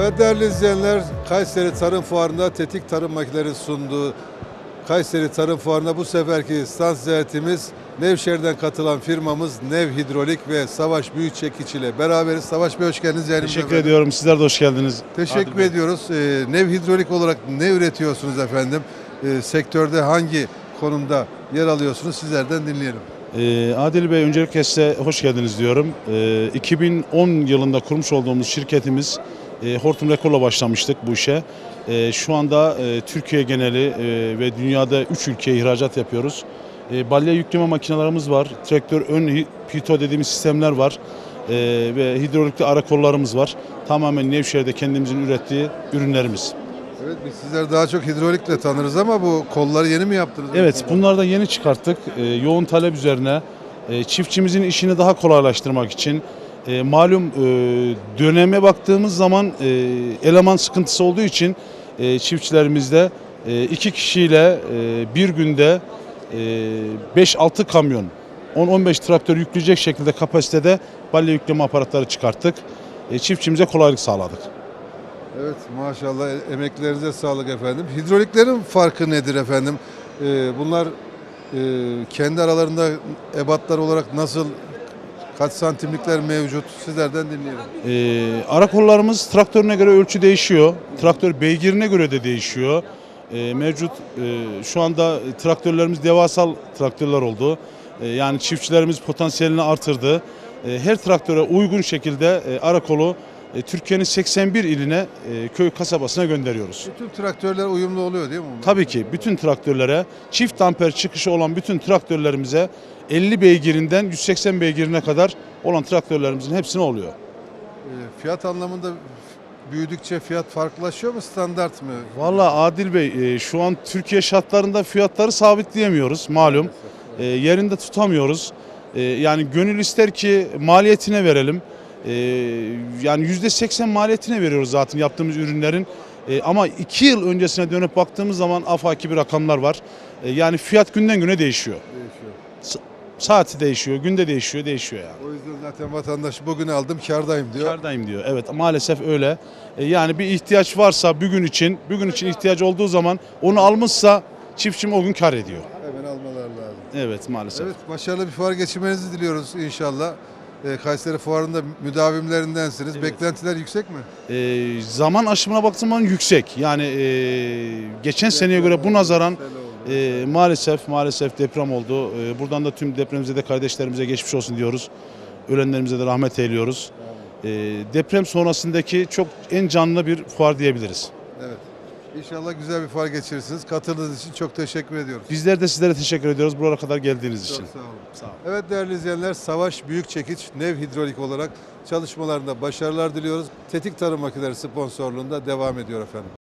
Evet değerli izleyenler, Kayseri Tarım Fuarı'nda Tetik Tarım Makineleri sunduğu Kayseri Tarım Fuarı'na bu seferki stand ziyaretimiz Nevşehir'den katılan firmamız Nev Hidrolik ve Savaş Büyükçekiç ile beraberiz. Savaş Bey hoş geldiniz. yayınımıza Teşekkür efendim. ediyorum. Sizler de hoş geldiniz. Teşekkür Adil Bey. ediyoruz. Ee, Nev Hidrolik olarak ne üretiyorsunuz efendim? Ee, sektörde hangi konumda yer alıyorsunuz? Sizlerden dinleyelim. Ee, Adil Bey öncelikle size hoş geldiniz diyorum. Ee, 2010 yılında kurmuş olduğumuz şirketimiz e, Hortum Rekol'la başlamıştık bu işe. Ee, şu anda e, Türkiye geneli e, ve dünyada 3 ülkeye ihracat yapıyoruz. E, balya yükleme makinelerimiz var. Traktör ön pito dediğimiz sistemler var. E, ve hidrolikli ara kollarımız var. Tamamen Nevşehir'de kendimizin ürettiği ürünlerimiz. Evet biz sizler daha çok hidrolikle tanırız ama bu kolları yeni mi yaptınız? Evet, bunları da yeni çıkarttık. Ee, yoğun talep üzerine e, çiftçimizin işini daha kolaylaştırmak için e, malum e, döneme baktığımız zaman e, eleman sıkıntısı olduğu için e, çiftçilerimizde e, iki kişiyle e, bir günde e, 5-6 kamyon 10-15 traktör yükleyecek şekilde kapasitede balya yükleme aparatları çıkarttık. E, çiftçimize kolaylık sağladık. Evet maşallah e- emeklerinize sağlık efendim. Hidroliklerin farkı nedir efendim? Bunlar e, kendi aralarında ebatlar olarak nasıl kaç santimlikler mevcut? Sizlerden dinleyelim. Ee, ara kollarımız traktörüne göre ölçü değişiyor. Traktör beygirine göre de değişiyor. Ee, mevcut e, şu anda traktörlerimiz devasal traktörler oldu. Ee, yani çiftçilerimiz potansiyelini artırdı. Ee, her traktöre uygun şekilde e, ara kolu e, Türkiye'nin 81 iline e, köy kasabasına gönderiyoruz. Bütün traktörler uyumlu oluyor değil mi? bunlar? Tabii ki bütün traktörlere çift amper çıkışı olan bütün traktörlerimize 50 beygirinden 180 beygirine kadar olan traktörlerimizin hepsine oluyor. Ee, fiyat anlamında büyüdükçe fiyat farklılaşıyor mu standart mı? Valla Adil Bey e, şu an Türkiye şartlarında fiyatları sabitleyemiyoruz malum. E, yerinde tutamıyoruz. E, yani gönül ister ki maliyetine verelim. E, yani %80 maliyetine veriyoruz zaten yaptığımız ürünlerin. E, ama 2 yıl öncesine dönüp baktığımız zaman afaki bir rakamlar var. E, yani fiyat günden güne değişiyor. Değişiyor. Saati değişiyor, günde değişiyor, değişiyor yani. O yüzden zaten vatandaş bugün aldım kardayım diyor. Kârdayım diyor. Evet maalesef öyle. E, yani bir ihtiyaç varsa bugün için, bugün için ihtiyaç olduğu zaman onu almışsa çiftçim o gün kar ediyor. Hemen almalar lazım. Evet maalesef. Evet başarılı bir fuar geçirmenizi diliyoruz inşallah. Ee, Kayseri Fuarı'nda müdavimlerindensiniz. Evet. Beklentiler yüksek mi? E, zaman aşımına baktığım zaman yüksek. Yani e, geçen seneye göre bu nazaran e, maalesef maalesef deprem oldu. E, buradan da tüm depremzede kardeşlerimize geçmiş olsun diyoruz. Ölenlerimize de rahmet eyliyoruz. E, deprem sonrasındaki çok en canlı bir fuar diyebiliriz. Evet. İnşallah güzel bir fuar geçirirsiniz. Katıldığınız için çok teşekkür ediyoruz. Bizler de sizlere teşekkür ediyoruz buralara kadar geldiğiniz için. Çok sağ olun. Sağ olun. Evet değerli izleyenler Savaş Büyükçekiç Nev Hidrolik olarak çalışmalarında başarılar diliyoruz. Tetik Tarım Makineleri sponsorluğunda devam ediyor efendim.